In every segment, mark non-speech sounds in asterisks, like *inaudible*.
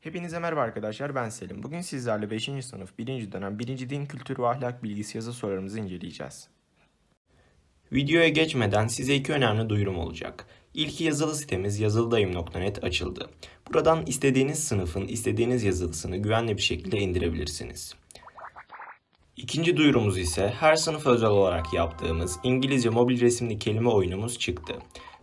Hepinize merhaba arkadaşlar ben Selim. Bugün sizlerle 5. sınıf 1. dönem 1. Din Kültür ve Ahlak Bilgisi yazı sorularımızı inceleyeceğiz. Videoya geçmeden size iki önemli duyurum olacak. İlki yazılı sitemiz yazılıdayım.net açıldı. Buradan istediğiniz sınıfın istediğiniz yazılısını güvenli bir şekilde indirebilirsiniz. İkinci duyurumuz ise her sınıf özel olarak yaptığımız İngilizce mobil resimli kelime oyunumuz çıktı.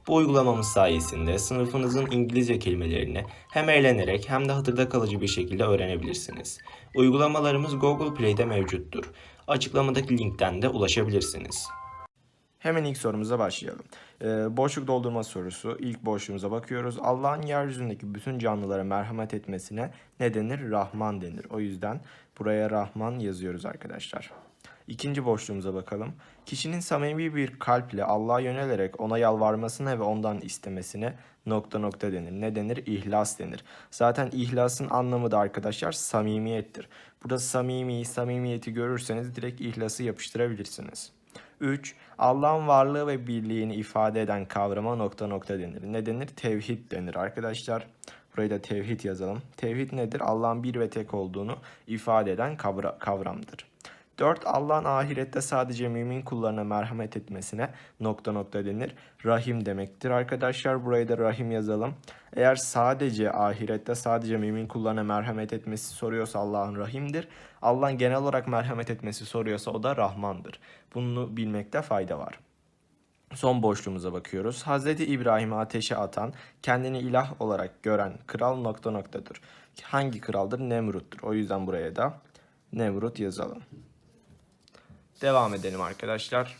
Bu uygulamamız sayesinde sınıfınızın İngilizce kelimelerini hem eğlenerek hem de hatırda kalıcı bir şekilde öğrenebilirsiniz. Uygulamalarımız Google Play'de mevcuttur. Açıklamadaki linkten de ulaşabilirsiniz. Hemen ilk sorumuza başlayalım. Ee, boşluk doldurma sorusu. İlk boşluğumuza bakıyoruz. Allah'ın yeryüzündeki bütün canlılara merhamet etmesine ne denir? Rahman denir. O yüzden buraya Rahman yazıyoruz arkadaşlar. İkinci boşluğumuza bakalım. Kişinin samimi bir kalple Allah'a yönelerek ona yalvarmasına ve ondan istemesine nokta nokta denir. Ne denir? İhlas denir. Zaten ihlasın anlamı da arkadaşlar samimiyettir. Burada samimi, samimiyeti görürseniz direkt ihlası yapıştırabilirsiniz. 3. Allah'ın varlığı ve birliğini ifade eden kavrama nokta nokta denir. Ne denir? Tevhid denir arkadaşlar. Burayı da tevhid yazalım. Tevhid nedir? Allah'ın bir ve tek olduğunu ifade eden kavra- kavramdır. 4. Allah'ın ahirette sadece mümin kullarına merhamet etmesine nokta nokta denir. Rahim demektir arkadaşlar. Burayı da rahim yazalım. Eğer sadece ahirette sadece mümin kullarına merhamet etmesi soruyorsa Allah'ın rahimdir. Allah'ın genel olarak merhamet etmesi soruyorsa o da rahmandır. Bunu bilmekte fayda var. Son boşluğumuza bakıyoruz. Hazreti İbrahim'i ateşe atan, kendini ilah olarak gören kral nokta noktadır. Hangi kraldır? Nemrut'tur. O yüzden buraya da Nemrut yazalım. Devam edelim arkadaşlar.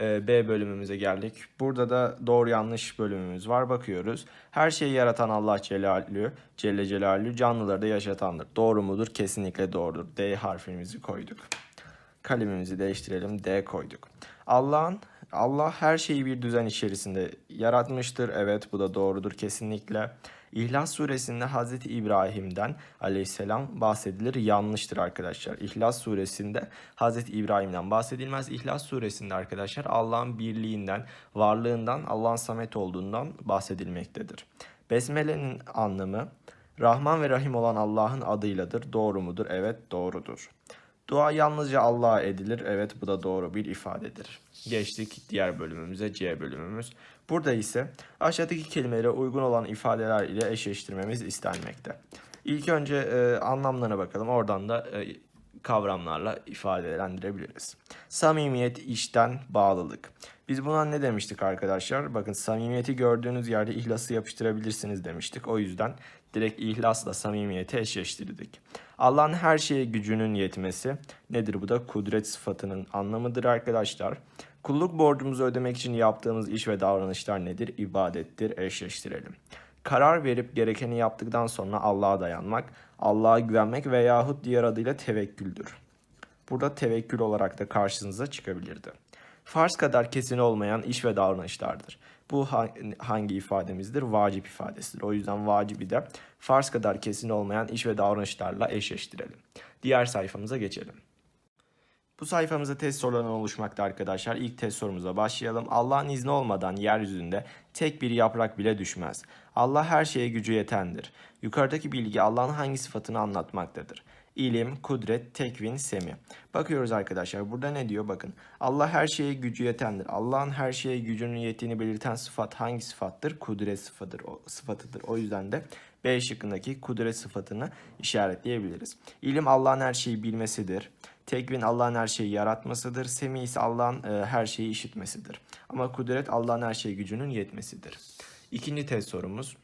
Ee, B bölümümüze geldik. Burada da doğru yanlış bölümümüz var. Bakıyoruz. Her şeyi yaratan Allah Celaluhu, Celle Celaluhu canlıları da yaşatandır. Doğru mudur? Kesinlikle doğrudur. D harfimizi koyduk. Kalemimizi değiştirelim. D koyduk. Allah'ın Allah her şeyi bir düzen içerisinde yaratmıştır. Evet bu da doğrudur kesinlikle. İhlas suresinde Hazreti İbrahim'den aleyhisselam bahsedilir. Yanlıştır arkadaşlar. İhlas suresinde Hazreti İbrahim'den bahsedilmez. İhlas suresinde arkadaşlar Allah'ın birliğinden, varlığından, Allah'ın samet olduğundan bahsedilmektedir. Besmele'nin anlamı Rahman ve Rahim olan Allah'ın adıyladır. Doğru mudur? Evet doğrudur. Dua yalnızca Allah'a edilir. Evet bu da doğru bir ifadedir. Geçtik diğer bölümümüze C bölümümüz. Burada ise aşağıdaki kelimelere uygun olan ifadeler ile eşleştirmemiz istenmekte. İlk önce e, anlamlarına bakalım. Oradan da e, kavramlarla ifadelendirebiliriz. Samimiyet, işten bağlılık. Biz buna ne demiştik arkadaşlar? Bakın samimiyeti gördüğünüz yerde ihlası yapıştırabilirsiniz demiştik. O yüzden direkt ihlasla samimiyeti eşleştirdik. Allah'ın her şeye gücünün yetmesi nedir bu da? Kudret sıfatının anlamıdır arkadaşlar. Kulluk borcumuzu ödemek için yaptığımız iş ve davranışlar nedir? İbadettir. Eşleştirelim. Karar verip gerekeni yaptıktan sonra Allah'a dayanmak, Allah'a güvenmek veyahut diğer adıyla tevekküldür. Burada tevekkül olarak da karşınıza çıkabilirdi. Farz kadar kesin olmayan iş ve davranışlardır. Bu ha- hangi ifademizdir? Vacip ifadesidir. O yüzden vacibi de farz kadar kesin olmayan iş ve davranışlarla eşleştirelim. Diğer sayfamıza geçelim. Bu sayfamızda test sorularından oluşmakta arkadaşlar. İlk test sorumuza başlayalım. Allah'ın izni olmadan yeryüzünde tek bir yaprak bile düşmez. Allah her şeye gücü yetendir. Yukarıdaki bilgi Allah'ın hangi sıfatını anlatmaktadır? İlim, kudret, tekvin, semi. Bakıyoruz arkadaşlar burada ne diyor bakın. Allah her şeye gücü yetendir. Allah'ın her şeye gücünün yettiğini belirten sıfat hangi sıfattır? Kudret sıfatıdır. O, sıfatıdır. O yüzden de B şıkkındaki kudret sıfatını işaretleyebiliriz. İlim Allah'ın her şeyi bilmesidir. Tekvin Allah'ın her şeyi yaratmasıdır. Semi ise Allah'ın e, her şeyi işitmesidir. Ama kudret Allah'ın her şeye gücünün yetmesidir. İkinci test sorumuz.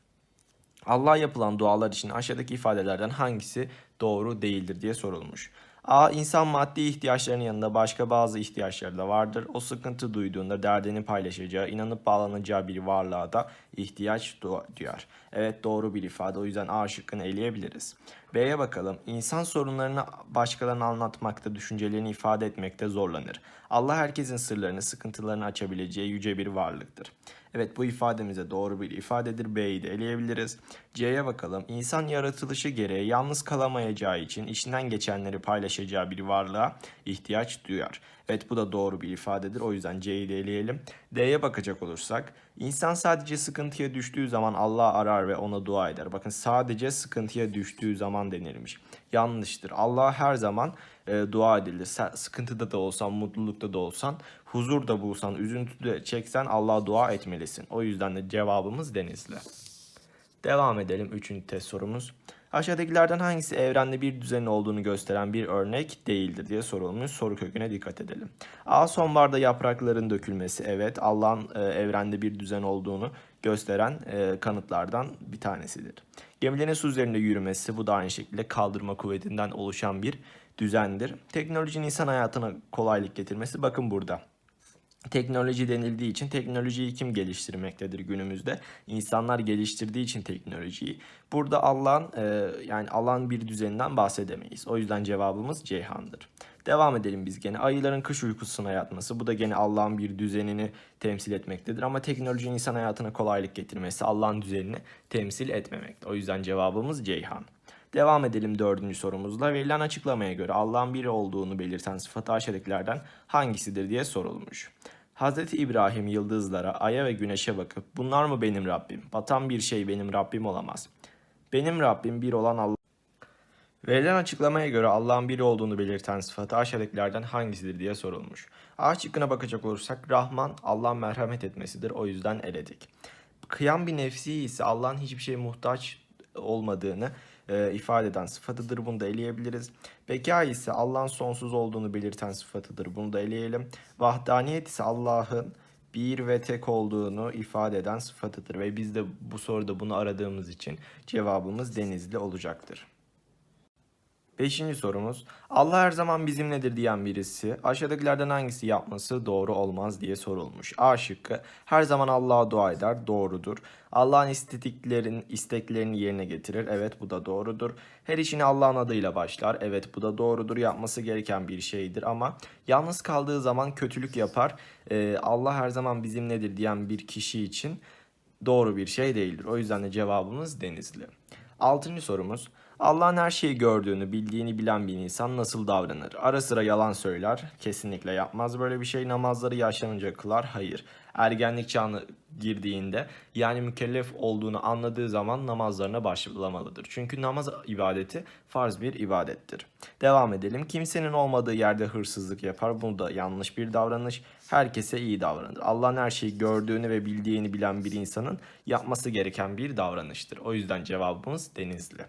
Allah'a yapılan dualar için aşağıdaki ifadelerden hangisi doğru değildir diye sorulmuş. A. İnsan maddi ihtiyaçlarının yanında başka bazı ihtiyaçları da vardır. O sıkıntı duyduğunda derdini paylaşacağı, inanıp bağlanacağı bir varlığa da ihtiyaç du- duyar. Evet doğru bir ifade o yüzden A şıkkını eleyebiliriz. B'ye bakalım. İnsan sorunlarını başkalarına anlatmakta, düşüncelerini ifade etmekte zorlanır. Allah herkesin sırlarını, sıkıntılarını açabileceği yüce bir varlıktır. Evet bu ifademize doğru bir ifadedir. B'yi de eleyebiliriz. C'ye bakalım. İnsan yaratılışı gereği yalnız kalamayacağı için işinden geçenleri paylaşacağı bir varlığa ihtiyaç duyar. Evet bu da doğru bir ifadedir. O yüzden C'yi de eleyelim. D'ye bakacak olursak insan sadece sıkıntıya düştüğü zaman Allah'ı arar ve ona dua eder. Bakın sadece sıkıntıya düştüğü zaman denilmiş. Yanlıştır. Allah'a her zaman e, dua edilir. Sen sıkıntıda da olsan, mutlulukta da olsan, huzur da bulsan, üzüntü de çeksen Allah'a dua etmelisin. O yüzden de cevabımız Denizli. Devam edelim. Üçüncü test sorumuz. Aşağıdakilerden hangisi evrende bir düzenin olduğunu gösteren bir örnek değildir diye sorulmuş. Soru köküne dikkat edelim. A. Sonbaharda yaprakların dökülmesi. Evet Allah'ın e, evrende bir düzen olduğunu gösteren e, kanıtlardan bir tanesidir. Gemilerin su üzerinde yürümesi bu da aynı şekilde kaldırma kuvvetinden oluşan bir düzendir. Teknolojinin insan hayatına kolaylık getirmesi bakın burada. Teknoloji denildiği için teknolojiyi kim geliştirmektedir günümüzde? İnsanlar geliştirdiği için teknolojiyi. Burada Allah'ın e, yani Allah'ın bir düzeninden bahsedemeyiz. O yüzden cevabımız Ceyhan'dır. Devam edelim biz gene. Ayıların kış uykusuna yatması. Bu da gene Allah'ın bir düzenini temsil etmektedir. Ama teknoloji insan hayatına kolaylık getirmesi Allah'ın düzenini temsil etmemekte. O yüzden cevabımız Ceyhan. Devam edelim dördüncü sorumuzla. Verilen açıklamaya göre Allah'ın biri olduğunu belirten sıfatı aşağıdakilerden hangisidir diye sorulmuş. Hz. İbrahim yıldızlara, aya ve güneşe bakıp bunlar mı benim Rabbim? Batan bir şey benim Rabbim olamaz. Benim Rabbim bir olan Allah. Verilen açıklamaya göre Allah'ın biri olduğunu belirten sıfatı aşağıdakilerden hangisidir diye sorulmuş. A şıkkına bakacak olursak Rahman Allah'ın merhamet etmesidir o yüzden eledik. Kıyam bir nefsi ise Allah'ın hiçbir şeye muhtaç olmadığını e, ifade eden sıfatıdır. Bunu da eleyebiliriz. Beka ise Allah'ın sonsuz olduğunu belirten sıfatıdır. Bunu da eleyelim. Vahdaniyet ise Allah'ın bir ve tek olduğunu ifade eden sıfatıdır. Ve biz de bu soruda bunu aradığımız için cevabımız denizli olacaktır. Beşinci sorumuz. Allah her zaman bizimledir diyen birisi aşağıdakilerden hangisi yapması doğru olmaz diye sorulmuş. A şıkkı her zaman Allah'a dua eder. Doğrudur. Allah'ın istediklerin isteklerini yerine getirir. Evet bu da doğrudur. Her işini Allah'ın adıyla başlar. Evet bu da doğrudur. Yapması gereken bir şeydir ama yalnız kaldığı zaman kötülük yapar. Ee, Allah her zaman bizimledir diyen bir kişi için doğru bir şey değildir. O yüzden de cevabımız Denizli. Altıncı sorumuz. Allah'ın her şeyi gördüğünü, bildiğini bilen bir insan nasıl davranır? Ara sıra yalan söyler. Kesinlikle yapmaz böyle bir şey. Namazları yaşlanınca kılar. Hayır. Ergenlik çağına girdiğinde yani mükellef olduğunu anladığı zaman namazlarına başlamalıdır. Çünkü namaz ibadeti farz bir ibadettir. Devam edelim. Kimsenin olmadığı yerde hırsızlık yapar. Bu da yanlış bir davranış. Herkese iyi davranır. Allah'ın her şeyi gördüğünü ve bildiğini bilen bir insanın yapması gereken bir davranıştır. O yüzden cevabımız Denizli.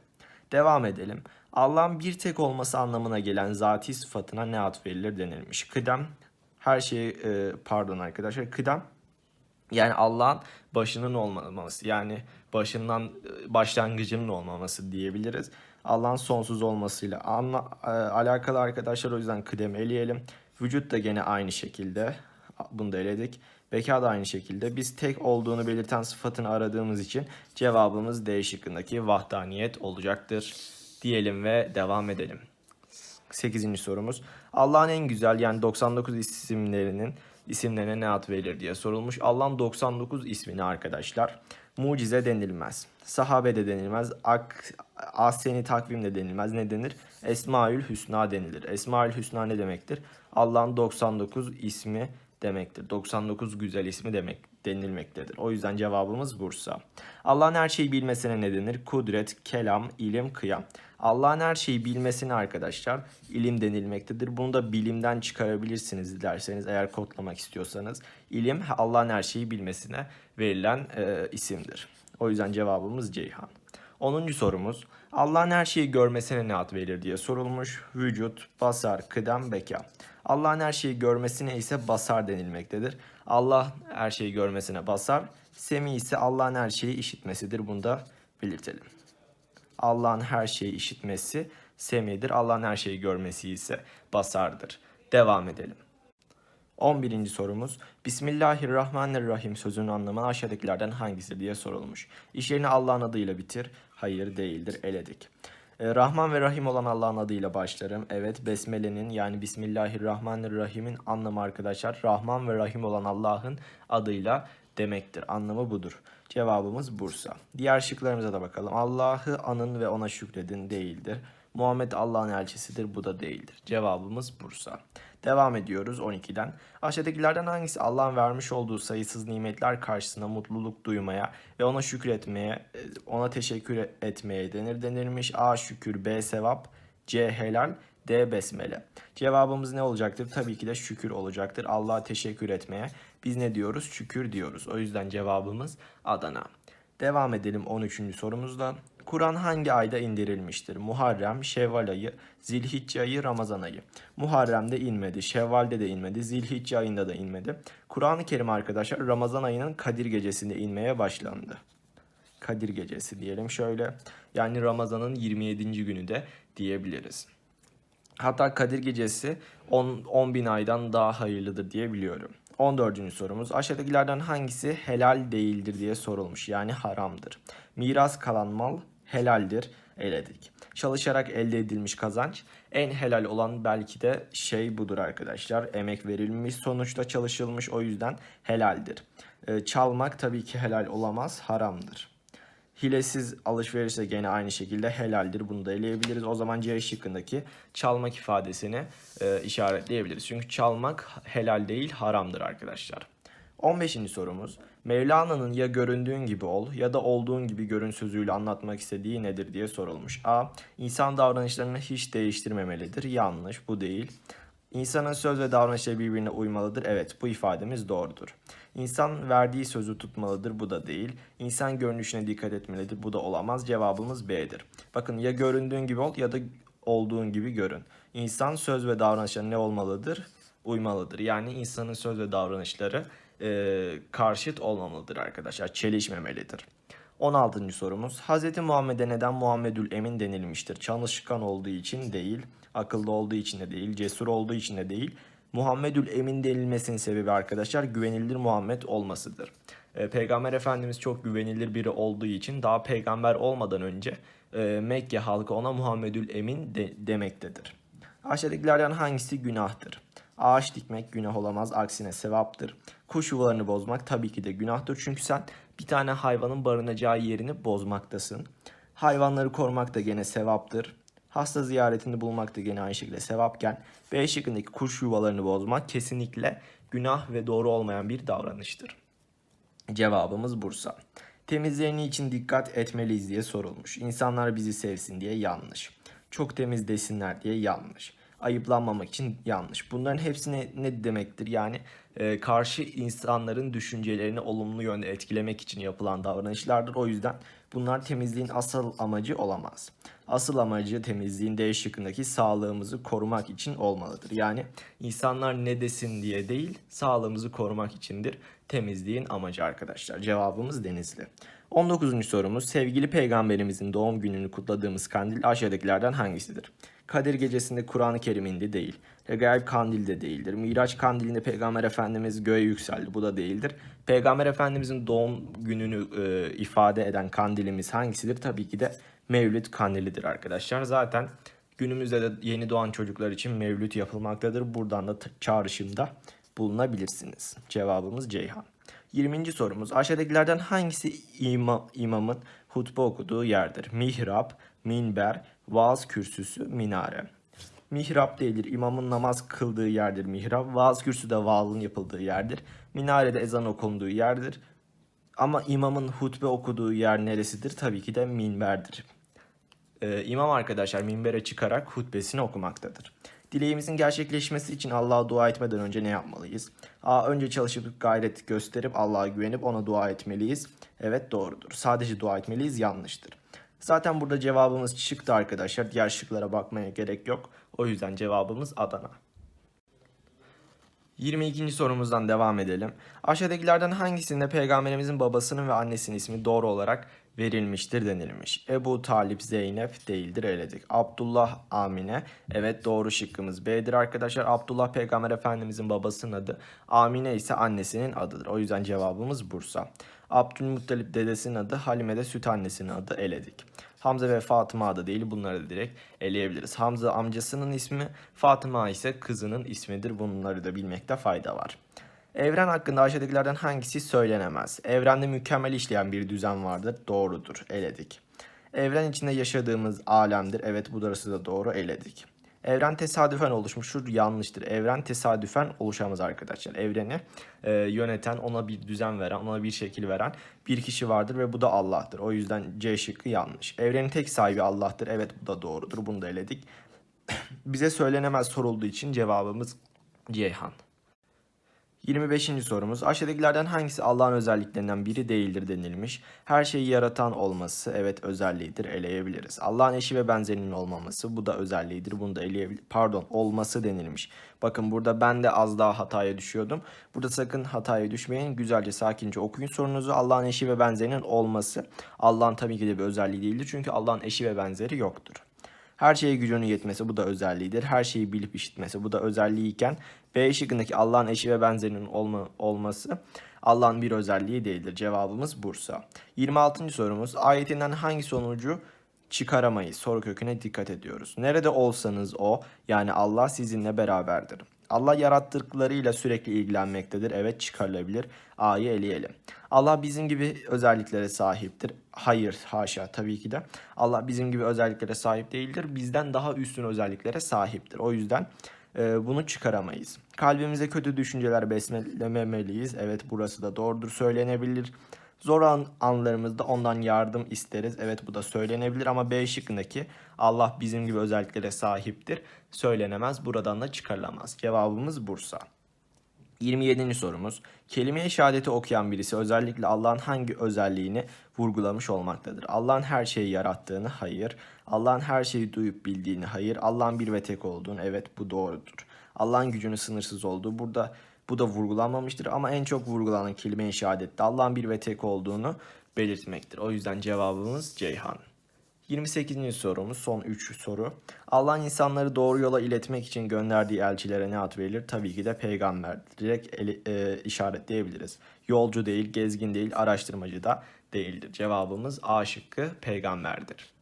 Devam edelim. Allah'ın bir tek olması anlamına gelen zati sıfatına ne ad verilir denilmiş. Kıdem her şey e, pardon arkadaşlar kıdem yani Allah'ın başının olmaması yani başından e, başlangıcının olmaması diyebiliriz. Allah'ın sonsuz olmasıyla anla, e, alakalı arkadaşlar o yüzden kıdem eleyelim. Vücut da gene aynı şekilde bunu da eledik. Beka da aynı şekilde. Biz tek olduğunu belirten sıfatını aradığımız için cevabımız D şıkkındaki vahdaniyet olacaktır. Diyelim ve devam edelim. 8. sorumuz. Allah'ın en güzel yani 99 isimlerinin isimlerine ne ad verilir diye sorulmuş. Allah'ın 99 ismini arkadaşlar mucize denilmez. Sahabe de denilmez. Ak, Aseni takvim de denilmez. Ne denir? Esmaül Hüsna denilir. Esmaül Hüsna ne demektir? Allah'ın 99 ismi demektir. 99 güzel ismi demek denilmektedir. O yüzden cevabımız Bursa. Allah'ın her şeyi bilmesine ne denir? Kudret, kelam, ilim, kıyam. Allah'ın her şeyi bilmesine arkadaşlar ilim denilmektedir. Bunu da bilimden çıkarabilirsiniz dilerseniz eğer kodlamak istiyorsanız. İlim Allah'ın her şeyi bilmesine verilen e, isimdir. O yüzden cevabımız Ceyhan. 10. sorumuz Allah'ın her şeyi görmesine ne ad verir diye sorulmuş. Vücut, basar, kıdem, beka. Allah'ın her şeyi görmesine ise basar denilmektedir. Allah her şeyi görmesine basar. Semi ise Allah'ın her şeyi işitmesidir. Bunu da belirtelim. Allah'ın her şeyi işitmesi semidir. Allah'ın her şeyi görmesi ise basardır. Devam edelim. 11. sorumuz Bismillahirrahmanirrahim sözünün anlamı aşağıdakilerden hangisi diye sorulmuş. İşlerini Allah'ın adıyla bitir. Hayır değildir. Eledik. Ee, Rahman ve Rahim olan Allah'ın adıyla başlarım. Evet Besmele'nin yani Bismillahirrahmanirrahim'in anlamı arkadaşlar Rahman ve Rahim olan Allah'ın adıyla demektir. Anlamı budur. Cevabımız Bursa. Diğer şıklarımıza da bakalım. Allah'ı anın ve ona şükredin değildir. Muhammed Allah'ın elçisidir. Bu da değildir. Cevabımız Bursa. Devam ediyoruz 12'den. Aşağıdakilerden hangisi Allah'ın vermiş olduğu sayısız nimetler karşısında mutluluk duymaya ve ona şükretmeye, e, ona teşekkür etmeye denir denilmiş? A. Şükür, B. Sevap, C. Helal, D. Besmele. Cevabımız ne olacaktır? Tabii ki de şükür olacaktır. Allah'a teşekkür etmeye. Biz ne diyoruz? Şükür diyoruz. O yüzden cevabımız Adana. Devam edelim 13. sorumuzda. Kur'an hangi ayda indirilmiştir? Muharrem, Şevval ayı, Zilhicce ayı, Ramazan ayı. Muharrem'de inmedi, Şevval'de de inmedi, Zilhicce ayında da inmedi. Kur'an-ı Kerim arkadaşlar Ramazan ayının Kadir gecesinde inmeye başlandı. Kadir gecesi diyelim şöyle. Yani Ramazan'ın 27. günü de diyebiliriz. Hatta Kadir gecesi 10, 10 bin aydan daha hayırlıdır diye biliyorum. 14. sorumuz aşağıdakilerden hangisi helal değildir diye sorulmuş yani haramdır. Miras kalan mal helaldir eledik. Çalışarak elde edilmiş kazanç en helal olan belki de şey budur arkadaşlar. Emek verilmiş sonuçta çalışılmış o yüzden helaldir. Ee, çalmak tabii ki helal olamaz haramdır. Hilesiz alışveriş de gene aynı şekilde helaldir. Bunu da eleyebiliriz. O zaman C şıkkındaki çalmak ifadesini e, işaretleyebiliriz. Çünkü çalmak helal değil haramdır arkadaşlar. 15. sorumuz. Mevlana'nın ya göründüğün gibi ol ya da olduğun gibi görün sözüyle anlatmak istediği nedir diye sorulmuş. A. İnsan davranışlarını hiç değiştirmemelidir. Yanlış bu değil. İnsanın söz ve davranışları birbirine uymalıdır. Evet bu ifademiz doğrudur. İnsan verdiği sözü tutmalıdır. Bu da değil. İnsan görünüşüne dikkat etmelidir. Bu da olamaz. Cevabımız B'dir. Bakın ya göründüğün gibi ol ya da olduğun gibi görün. İnsan söz ve davranışları ne olmalıdır? Uymalıdır. Yani insanın söz ve davranışları e, karşıt olmamalıdır arkadaşlar. Çelişmemelidir. 16. sorumuz. Hz. Muhammed'e neden Muhammedül Emin denilmiştir? Çalışkan olduğu için değil, akıllı olduğu için de değil, cesur olduğu için de değil. Muhammedül Emin denilmesinin sebebi arkadaşlar güvenilir Muhammed olmasıdır. E, Peygamber Efendimiz çok güvenilir biri olduğu için daha peygamber olmadan önce e, Mekke halkı ona Muhammedül Emin de, demektedir. Aşağıdakilerden hangisi günahtır? Ağaç dikmek günah olamaz, aksine sevaptır. Kuş yuvalarını bozmak tabii ki de günahtır çünkü sen bir tane hayvanın barınacağı yerini bozmaktasın. Hayvanları korumak da gene sevaptır. Hasta ziyaretinde bulmak da gene aynı şekilde sevapken B şıkkındaki kuş yuvalarını bozmak kesinlikle günah ve doğru olmayan bir davranıştır. Cevabımız Bursa. Temizliğini için dikkat etmeliyiz diye sorulmuş. İnsanlar bizi sevsin diye yanlış. Çok temiz desinler diye yanlış. Ayıplanmamak için yanlış. Bunların hepsi ne, ne demektir? Yani e, karşı insanların düşüncelerini olumlu yönde etkilemek için yapılan davranışlardır. O yüzden bunlar temizliğin asıl amacı olamaz. Asıl amacı temizliğin D şıkkındaki sağlığımızı korumak için olmalıdır. Yani insanlar ne desin diye değil, sağlığımızı korumak içindir temizliğin amacı arkadaşlar. Cevabımız Denizli. 19. sorumuz sevgili peygamberimizin doğum gününü kutladığımız kandil aşağıdakilerden hangisidir? Kadir gecesinde Kur'an-ı Kerim değil. Regaib kandil de değildir. Miraç kandilinde Peygamber Efendimiz göğe yükseldi. Bu da değildir. Peygamber Efendimizin doğum gününü e, ifade eden kandilimiz hangisidir? Tabii ki de Mevlüt kandilidir arkadaşlar. Zaten günümüzde de yeni doğan çocuklar için mevlüt yapılmaktadır. Buradan da çağrışımda bulunabilirsiniz. Cevabımız Ceyhan. 20. sorumuz aşağıdakilerden hangisi ima, imamın hutbe okuduğu yerdir? Mihrap, minber, vaaz kürsüsü, minare. Mihrap değildir. İmamın namaz kıldığı yerdir mihrap. Vaaz kürsü de vaazın yapıldığı yerdir. Minare de ezan okunduğu yerdir. Ama imamın hutbe okuduğu yer neresidir? Tabii ki de minberdir. Ee, imam arkadaşlar minbere çıkarak hutbesini okumaktadır. Dileğimizin gerçekleşmesi için Allah'a dua etmeden önce ne yapmalıyız? A. Önce çalışıp gayret gösterip Allah'a güvenip ona dua etmeliyiz. Evet doğrudur. Sadece dua etmeliyiz yanlıştır. Zaten burada cevabımız çıktı arkadaşlar. Diğer şıklara bakmaya gerek yok. O yüzden cevabımız Adana. 22. sorumuzdan devam edelim. Aşağıdakilerden hangisinde peygamberimizin babasının ve annesinin ismi doğru olarak verilmiştir denilmiş. Ebu Talip Zeynep değildir eledik. Abdullah Amine evet doğru şıkkımız B'dir arkadaşlar. Abdullah peygamber efendimizin babasının adı. Amine ise annesinin adıdır. O yüzden cevabımız Bursa. Abdülmuttalip dedesinin adı. Halime de süt annesinin adı eledik. Hamza ve Fatıma adı değil bunları da direkt eleyebiliriz. Hamza amcasının ismi, Fatıma ise kızının ismidir. Bunları da bilmekte fayda var. Evren hakkında aşağıdakilerden hangisi söylenemez? Evrende mükemmel işleyen bir düzen vardır. Doğrudur. Eledik. Evren içinde yaşadığımız alemdir. Evet bu da doğru eledik. Evren tesadüfen oluşmuştur. Yanlıştır. Evren tesadüfen oluşamaz arkadaşlar. Evreni e, yöneten, ona bir düzen veren, ona bir şekil veren bir kişi vardır ve bu da Allah'tır. O yüzden C şıkkı yanlış. Evrenin tek sahibi Allah'tır. Evet bu da doğrudur. Bunu da eledik. *coughs* Bize söylenemez sorulduğu için cevabımız Ceyhan. 25. sorumuz. Aşağıdakilerden hangisi Allah'ın özelliklerinden biri değildir denilmiş. Her şeyi yaratan olması evet özelliğidir eleyebiliriz. Allah'ın eşi ve benzerinin olmaması bu da özelliğidir. Bunu da eleyebiliriz. Pardon olması denilmiş. Bakın burada ben de az daha hataya düşüyordum. Burada sakın hataya düşmeyin. Güzelce sakince okuyun sorunuzu. Allah'ın eşi ve benzerinin olması. Allah'ın tabii ki de bir özelliği değildir. Çünkü Allah'ın eşi ve benzeri yoktur. Her şeye gücünün yetmesi bu da özelliğidir. Her şeyi bilip işitmesi bu da özelliğiyken B şıkkındaki Allah'ın eşi ve benzerinin olma, olması Allah'ın bir özelliği değildir. Cevabımız Bursa. 26. sorumuz ayetinden hangi sonucu çıkaramayız? Soru köküne dikkat ediyoruz. Nerede olsanız o yani Allah sizinle beraberdir. Allah yarattıklarıyla sürekli ilgilenmektedir. Evet çıkarılabilir. A'yı eleyelim. Allah bizim gibi özelliklere sahiptir. Hayır haşa tabii ki de. Allah bizim gibi özelliklere sahip değildir. Bizden daha üstün özelliklere sahiptir. O yüzden e, bunu çıkaramayız. Kalbimize kötü düşünceler beslememeliyiz. Evet burası da doğrudur söylenebilir. Zor an, anlarımızda ondan yardım isteriz. Evet bu da söylenebilir ama B şıkkındaki Allah bizim gibi özelliklere sahiptir. Söylenemez. Buradan da çıkarılamaz. Cevabımız Bursa. 27. sorumuz. Kelime-i şehadeti okuyan birisi özellikle Allah'ın hangi özelliğini vurgulamış olmaktadır? Allah'ın her şeyi yarattığını hayır. Allah'ın her şeyi duyup bildiğini hayır. Allah'ın bir ve tek olduğunu evet bu doğrudur. Allah'ın gücünün sınırsız olduğu burada bu da vurgulanmamıştır ama en çok vurgulanan kelime-i şehadette Allah'ın bir ve tek olduğunu belirtmektir. O yüzden cevabımız Ceyhan. 28. sorumuz son 3 soru. Allah'ın insanları doğru yola iletmek için gönderdiği elçilere ne ad verilir? Tabii ki de peygamber. Direkt eli, e, işaretleyebiliriz. Yolcu değil, gezgin değil, araştırmacı da değildir. Cevabımız A şıkkı peygamberdir.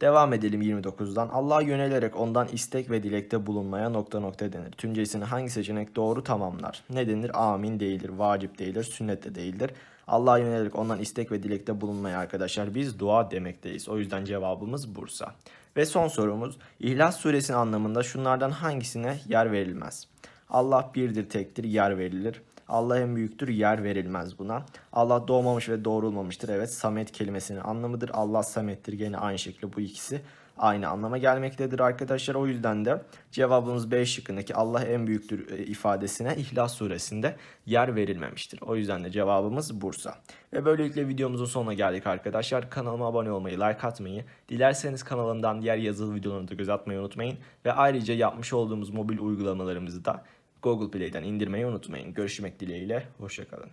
Devam edelim 29'dan. Allah'a yönelerek ondan istek ve dilekte bulunmaya nokta nokta denir. Tümcesini hangi seçenek doğru tamamlar? Ne denir? Amin değildir, vacip değildir, sünnet de değildir. Allah'a yönelerek ondan istek ve dilekte bulunmaya arkadaşlar biz dua demekteyiz. O yüzden cevabımız Bursa. Ve son sorumuz İhlas suresinin anlamında şunlardan hangisine yer verilmez? Allah birdir tektir yer verilir. Allah en büyüktür yer verilmez buna. Allah doğmamış ve doğrulmamıştır. Evet samet kelimesinin anlamıdır. Allah samettir gene aynı şekilde bu ikisi aynı anlama gelmektedir arkadaşlar. O yüzden de cevabımız B şıkkındaki Allah en büyüktür e, ifadesine İhlas suresinde yer verilmemiştir. O yüzden de cevabımız Bursa. Ve böylelikle videomuzun sonuna geldik arkadaşlar. Kanalıma abone olmayı, like atmayı, dilerseniz kanalımdan diğer yazılı videolarını da göz atmayı unutmayın. Ve ayrıca yapmış olduğumuz mobil uygulamalarımızı da Google Play'den indirmeyi unutmayın. Görüşmek dileğiyle, hoşçakalın.